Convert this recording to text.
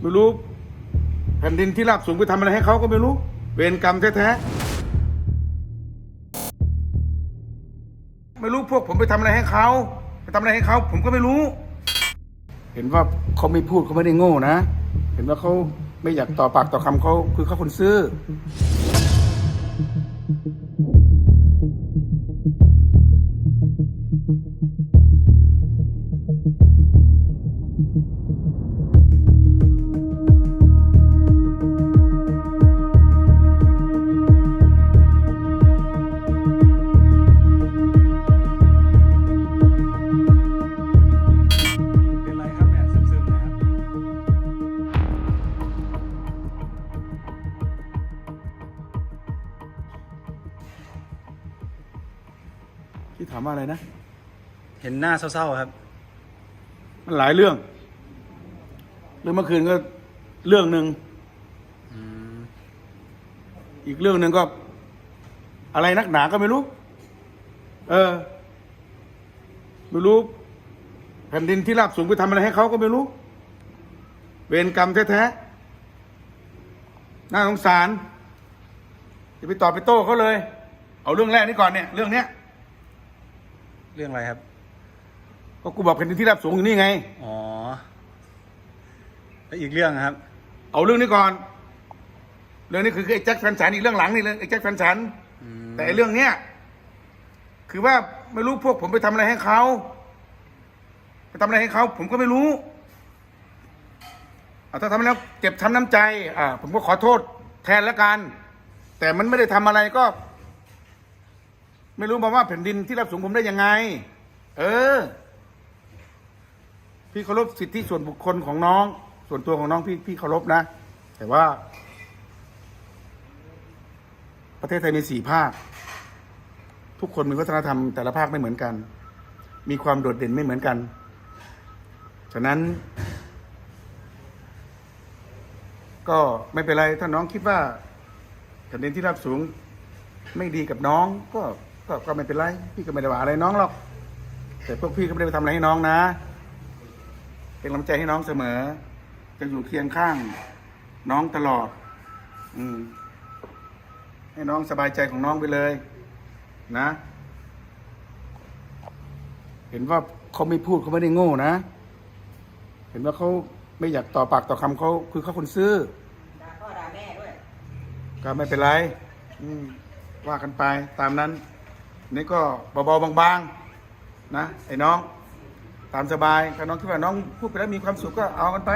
ไม่รู้แผ่นดินที่ราบสูงไปทำอะไรให้เขาก็ไม่รู้ เวรกรรมแท้ๆไม่รู้พวกผมไปทำอะไรให้เขาไปทำอะไรให้เขาผมก็ไม่รู้ เห็นว่าเขาไม่พูดเขาไม่ได้โง่นะ เห็นว่าเขาไม่อยากต่อปากต่อคำเขาคือเขาคนซื่อ ที่ถามว่าอะไรนะ เห็นหน้าเศร้าๆครับ มันหลายเรื่องเรื่องเมื่อคืนก็เรื่องหนึ่งอีกเรื่องหนึ่งก็ อะไรนักหนาก็ไม่รู้ เออ ไม่รู้แผ่นดินที่ราบสูงไปทำอะไรให้เขาก็ไม่รู้ เวรกรรมแท้ๆน่าสงสารอย่าไปตอบไปโต้เขาเลย เอาเรื่องแรกนี้ก่อนเนี่ย เรื่องเนี้ย เรื่องอะไรครับ ก็กูบอกแผ่นดินที่ราบสูงอยู่นี่ไง อ๋อแล้วอีกเรื่องนะครับ เอาเรื่องนี้ก่อน เรื่องนี้คือไอ้แจ็คแฟนฉันอีกเรื่องหลังนี่เลยไอ้แจ็คแฟนฉันอืมแต่ไอ้เรื่องเนี้ยคือว่าไม่รู้พวกผมไปทำอะไรให้เขาไปทำอะไรให้เขาผมก็ไม่รู้เอาถ้าทำแล้วเจ็บช้ำน้ำใจ อ่า ผมก็ขอโทษแทนแล้วกัน แต่มันไม่ได้ทำอะไรก็ ไม่รู้มาว่าแผ่นดินที่รับสูงผมได้ยังไง เออ พี่เคารพสิทธิส่วนบุคคลของน้อง ส่วนตัวของน้องพี่พี่เคารพนะ แต่ว่า ประเทศไทยมีสี่ภาค ทุกคนมีวัฒนธรรมแต่ละภาคไม่เหมือนกัน มีความโดดเด่นไม่เหมือนกัน ฉะนั้น ก็ไม่เป็นไรถ้าน้องคิดว่าแผ่นดินที่ราบสูงไม่ดีกับน้องก็ ก็ก็ไม่เป็นไร พี่ก็ไม่ได้ว่าอะไรน้องหรอก แต่พวกพี่ก็ไม่ได้ไปทำอะไรให้น้องนะ เป็นกำลังใจให้น้องเสมอ จะอยู่เคียงข้าง น้องตลอด อืม ให้น้องสบายใจของน้องไปเลย นะ เห็นว่าเขาไม่พูดเขาไม่ได้โง่นะ เห็นว่าเขาไม่อยากต่อปากต่อคำเขาคือเขาคนซื่อ ด่าพ่อด่าแม่ด้วย ก็ไม่เป็นไร อืม ว่ากันไปตามนั้น นี่ก็เบาๆบางๆนะไอ้น้อง ตามสบายถ้าน้องคิดว่าน้องพูดไปแล้วมีความสุขก็เอากันไป